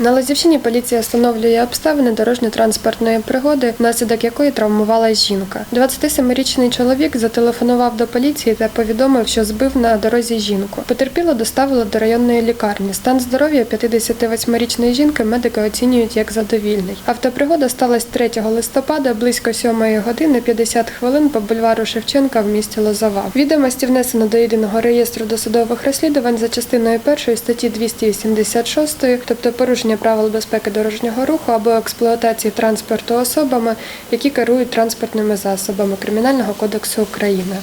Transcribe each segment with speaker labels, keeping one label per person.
Speaker 1: На Лазівщині поліція встановлює обставини дорожньо-транспортної пригоди, внаслідок якої травмувалась жінка. 27-річний чоловік зателефонував до поліції та повідомив, що збив на дорозі жінку. Потерпіло доставили до районної лікарні. Стан здоров'я 58-річної жінки медики оцінюють як задовільний. Автопригода сталася 3 листопада близько 7 години 50 хвилин по бульвару Шевченка в місті Лозова. Відомості внесено до єдиного реєстру досудових розслідувань за частиною першої статті 286, тобто порушення правил безпеки дорожнього руху або експлуатації транспорту особами, які керують транспортними засобами Кримінального кодексу України.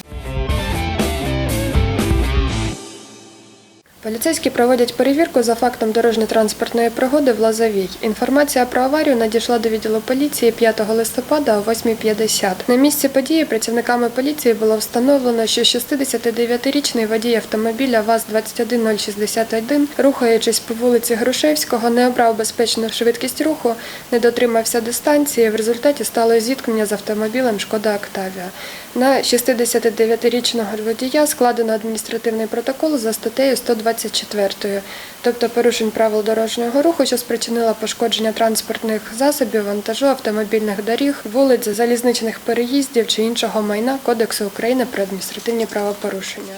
Speaker 1: Поліцейські проводять перевірку за фактом дорожньо-транспортної пригоди в Лозовій. Інформація про аварію надійшла до відділу поліції 5 листопада о 8.50. На місці події працівниками поліції було встановлено, що 69-річний водій автомобіля ВАЗ-21061, рухаючись по вулиці Грушевського, не обрав безпечну швидкість руху, не дотримався дистанції. В результаті стало зіткнення з автомобілем Шкода Октавія. На 69-річного водія складено адміністративний протокол за статтею 124, тобто порушень правил дорожнього руху, що спричинило пошкодження транспортних засобів, вантажу, автомобільних доріг, вулиць, залізничних переїздів чи іншого майна Кодексу України про адміністративні правопорушення.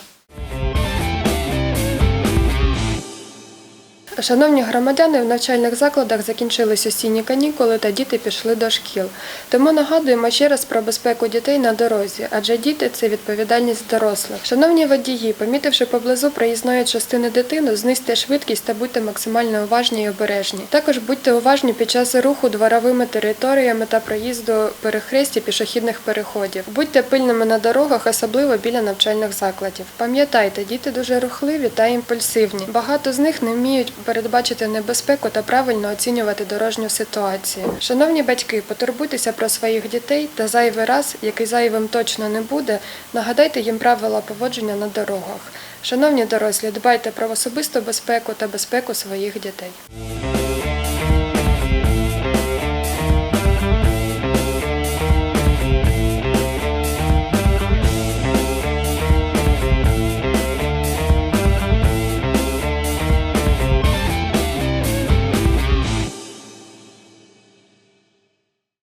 Speaker 1: Шановні громадяни, в навчальних закладах закінчились осінні канікули та діти пішли до шкіл. Тому нагадуємо ще раз про безпеку дітей на дорозі, адже діти це відповідальність дорослих. Шановні водії, помітивши поблизу проїзної частини дитину, знизьте швидкість та будьте максимально уважні і обережні. Також будьте уважні під час руху дворовими територіями та проїзду перехресті пішохідних переходів. Будьте пильними на дорогах, особливо біля навчальних закладів. Пам'ятайте, діти дуже рухливі та імпульсивні. Багато з них не вміють передбачити небезпеку та правильно оцінювати дорожню ситуацію. Шановні батьки, потурбуйтеся про своїх дітей та зайвий раз, який зайвим точно не буде, нагадайте їм правила поводження на дорогах. Шановні дорослі, дбайте про особисту безпеку та безпеку своїх дітей.